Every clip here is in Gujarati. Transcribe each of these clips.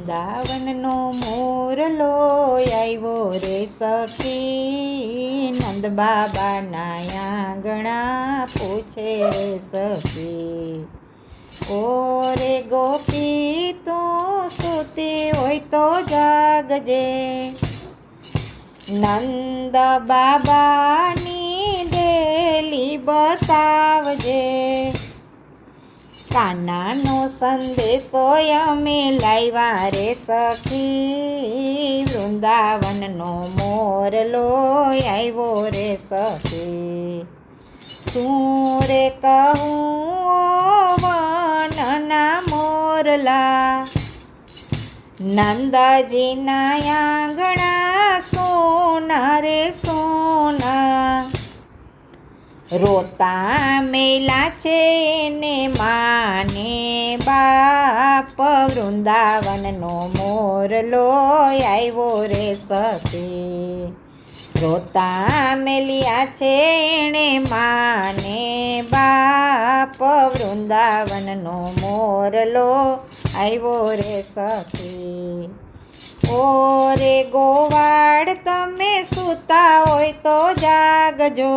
વૃંદાવનનો મોરલો આવ્યો રે સખી. નંદ બાબાના આંગણા પૂછે રે સખી. ઓરે ગોપી, તું સુતી હોય તો જાગજે. નંદ બાબાની દેલી બતાવજે. કાનાનો સંદેશો અમે લાવ્યા રે સખી. વૃંદાવનનો મોરલો આવ્યો રે સખી. શું રે કહું વનના મોરલા? નંદજીના આંગણા સોના રે સોના. રોતા મેલા છે ને માને બાપ, વૃંદાવનનો મોરલો આવ્યો રે સતી રોતા મેલિયા છે ને માને બાપ, વૃંદાવનનો મોરલો આવ્યો રે સખી. ઓરે ગોવાડ તમે સૂતા હોય તો જાગજો.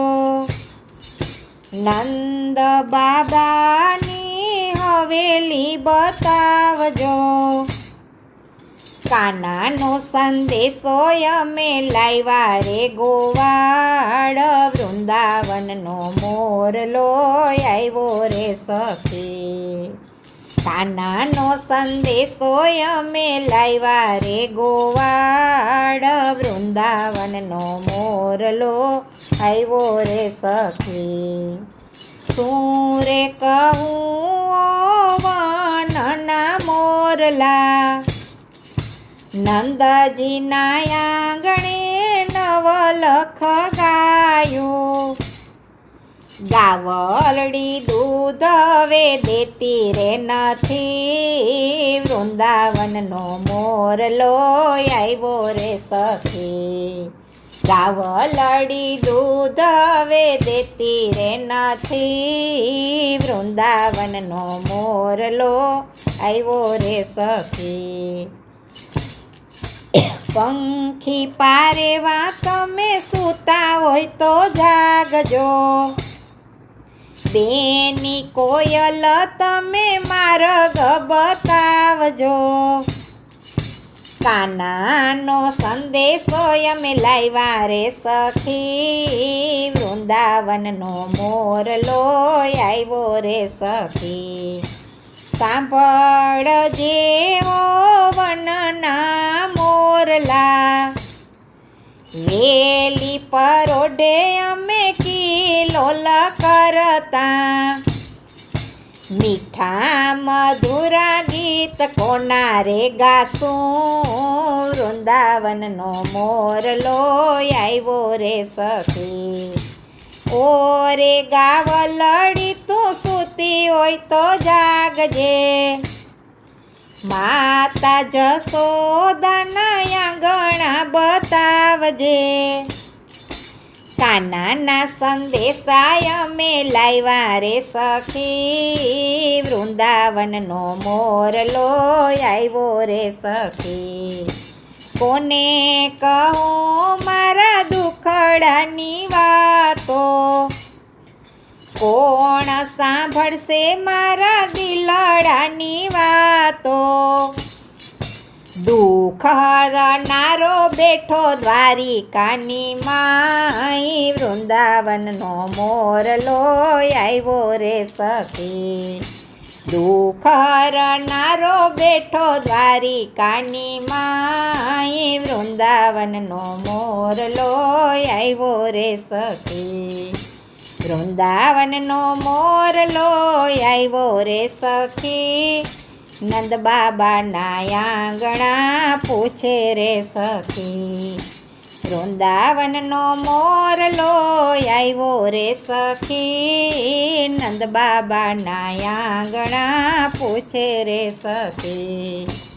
નંદ બાબાની હવેલી બતાવજો. કાનાનો સંદેશો અમે લાવ્યા રે ગોવાડ વૃંદાવનનો મોરલો આવ્યો રે સખી. કાનાનો સંદેશો અમે લાવ્યા રે ગોવાડ વૃંદાવનનો મોરલો આવ્યો રે સખી. શું રે કહું વનના મોરલા? નંદજીના આંગણે નવલખ ગાયું. ગાવલડી દૂધ હવે દેતી રે નથી. વૃંદાવનનો મોરલો આવ્યો રે સખી. ગાવલડી દૂધ હવે દેતી રે નથી. વૃંદાવનનો મોરલો આવ્યો રે સખી. પંખી પારેવા તમે સૂતા હોય તો જાગજો. બેની કોયલ તમે માર્ગ બતાવજો. કાનાનો સંદેશો અમે લાવ્યા રે સખી. વૃંદાવનનો મોરલો આવ્યો રે સખી. સાંભળ જેવો વનના મોરલા. વેલી પરોઢે અમે કિલોલ કરતા. મીઠા મધુરા ગીત કોના રે ગાશું? વૃંદાવનનો મોરલો આવ્યો રે સખી. ઓરે ગાવલડી તું સૂતી હોય તો જાગજે. માતા જસોદાના આંગણા બતાવજે. કાનાના સંદેશાય અમે લાવ્યા રે સખી. વૃંદાવનનો મોરલો આવ્યો રે સખી. કોને કહું મારા દુખડાની વાતો? કોણ સાંભળશે મારા દિલડાની વાતો? દુઃખ હરનારો બેઠો દ્વારિકાની માઈ વૃંદાવનનો મોરલો આવ્યો રે સખી. દુઃખ હરનારો બેઠો દ્વારિકાની માઈ વૃંદાવનનો મોરલો આવ્યો રે સખી. વૃંદાવનનો મોરલો આવ્યો રે સખી. નંદ બાબાના આંગણા પૂછે રે સખી, વૃંદાવનનો મોરલો આવ્યો રે સખી નંદ બાબાના આંગણા પૂછે રે સખી.